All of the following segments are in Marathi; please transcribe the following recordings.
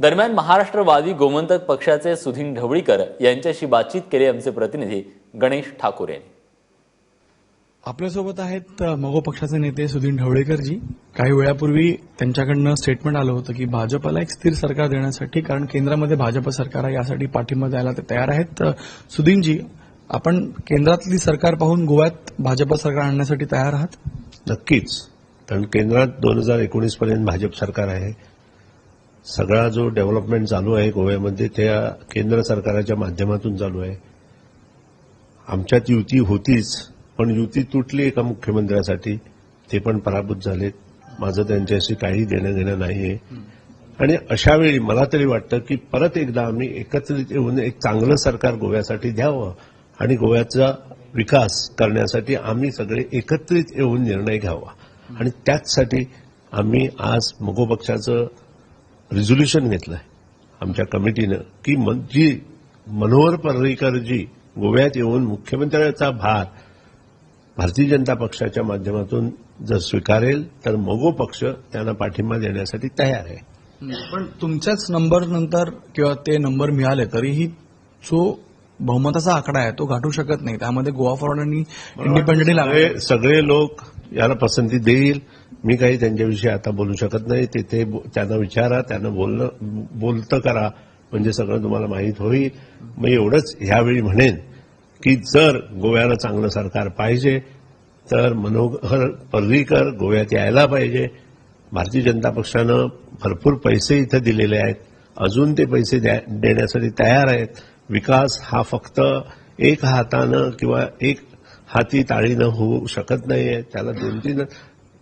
दरम्यान महाराष्ट्रवादी गोमंतक पक्षाचे सुधीन ढवळीकर यांच्याशी बातचीत केली आमचे प्रतिनिधी गणेश ठाकूर यांनी. आपल्यासोबत आहेत मगो पक्षाचे नेते सुधीर ढवळेकरजी. काही वेळापूर्वी त्यांच्याकडनं स्टेटमेंट आलं होतं की भाजपला एक स्थिर सरकार देण्यासाठी कारण केंद्रामध्ये भाजप सरकार आहे यासाठी पाठिंबा द्यायला ते तयार आहेत. सुधीनजी आपण केंद्रातली सरकार पाहून गोव्यात भाजप सरकार आणण्यासाठी तयार आहात? नक्कीच. कारण केंद्रात दोन हजार एकोणीस पर्यंत भाजप सरकार आहे. सगळा जो डेव्हलपमेंट चालू आहे गोव्यामध्ये त्या केंद्र सरकारच्या माध्यमातून चालू आहे. आमच्यात युती होतीच पण युती तुटली एका मुख्यमंत्र्यासाठी. ते पण पराभूत झालेत. माझं त्यांच्याशी काही देणं घेणं नाहीये. आणि अशा वेळी मला तरी वाटतं की परत एकदा आम्ही एकत्रित येऊन एक चांगलं सरकार गोव्यासाठी द्यावं आणि गोव्याचा विकास करण्यासाठी आम्ही सगळे एकत्रित येऊन निर्णय घ्यावा. आणि त्याचसाठी आम्ही आज मगो पक्षाचं रिझोल्युशन घेतलंय. आमच्या कमिटीनं की मन- जी मनोहर पर्रीकरजी गोव्यात येऊन मुख्यमंत्र्याचा भार भारतीय जनता पक्षाच्या माध्यमातून जर स्वीकारेल तर मगो पक्ष त्यांना पाठिंबा देण्यासाठी तयार आहे. पण तुमच्याच नंबर नंतर किंवा ते नंबर मिळाले तरीही जो बहुमताचा आकडा आहे तो गाठू शकत नाही. त्यामध्ये गोवा फॉरवर्ड आणि इंडिपेंडेंटली लागले सगळे लोक याला पसंती देईल. मी काही त्यांच्याविषयी आता बोलू शकत नाही. तिथे त्यांना विचारा त्यांना बोलणं बोलतं करा. म्हणजे सगळं तुम्हाला माहीत होईल. मी एवढंच ह्यावेळी म्हणेन की जर गोव्याला चांगलं सरकार पाहिजे तर मनोहर पर्रीकर गोव्यात यायला पाहिजे. भारतीय जनता पक्षानं भरपूर पैसे इथं दिलेले आहेत. अजून ते पैसे द्या- देण्यासाठी तयार आहेत. विकास हा फक्त एक हातानं किंवा एक हाती ताळीनं होऊ शकत नाहीये. त्याला दोन तीन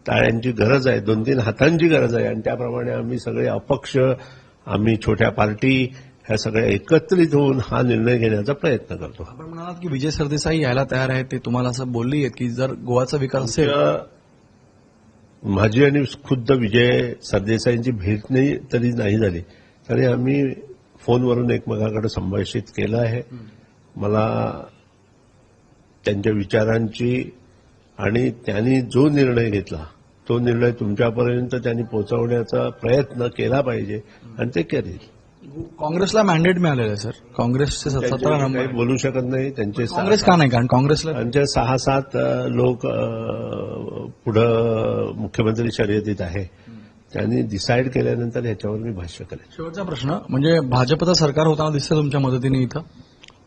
टाळ्यांची गरज आहे दोन तीन हातांची गरज आहे. आणि त्याप्रमाणे आम्ही सगळे अपक्ष आम्ही छोट्या पार्टी ह्या सगळ्या एकत्रित होऊन हा निर्णय घेण्याचा प्रयत्न करतो. आपण म्हणालात की विजय सरदेसाई यायला तयार आहेत ते तुम्हाला असं बोलली आहेत की जर गोवाचा विकास असेल माझी आणि खुद्द विजय सरदेसाईंची भेट नाही तरी नाही झाली. तरी आम्ही फोनवरून एकमेकांकडे संभाषित केलं आहे. मला त्यांच्या विचारांची आणि त्यांनी जो निर्णय घेतला तो निर्णय तुमच्यापर्यंत त्यांनी पोहोचवण्याचा प्रयत्न केला पाहिजे आणि ते करेल. काँग्रेसला मॅन्डेट मिळालेलं आहे सर काँग्रेसचे सतरा नंबर बोलू शकत नाही त्यांचे काँग्रेस का नाही? कारण काँग्रेसला त्यांचे सहा सात लोक पुढं मुख्यमंत्री शर्यतीत आहे. त्यांनी डिसाईड केल्यानंतर ह्याच्यावर मी भाष्य करेन. शेवटचा प्रश्न म्हणजे भाजपचं सरकार होताना दिसतं तुमच्या मदतीने इथं?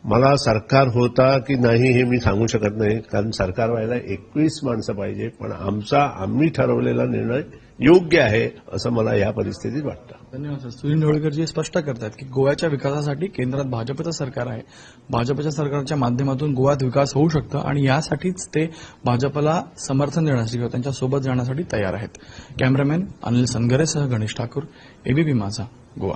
मला सरकार होता की नाही हे मी सांगू शकत नाही कारण सरकार व्हायला एकवीस माणसं पाहिजे पण आमचा आम्ही ठरवलेला निर्णय योग्य आहे असं मला या परिस्थितीत वाटतं. धन्यवाद सर. सुनील ढवळकरजी स्पष्ट करतात की गोव्याच्या विकासासाठी केंद्रात भाजपचं सरकार आहे. भाजपच्या सरकारच्या माध्यमातून गोव्यात विकास होऊ शकतो आणि यासाठीच ते भाजपला समर्थन देण्यासाठी किंवा त्यांच्यासोबत जाण्यासाठी तयार आहेत. कॅमेरामॅन अनिल सनगरेसह गणेश ठाकूर एबीपी माझा गोवा.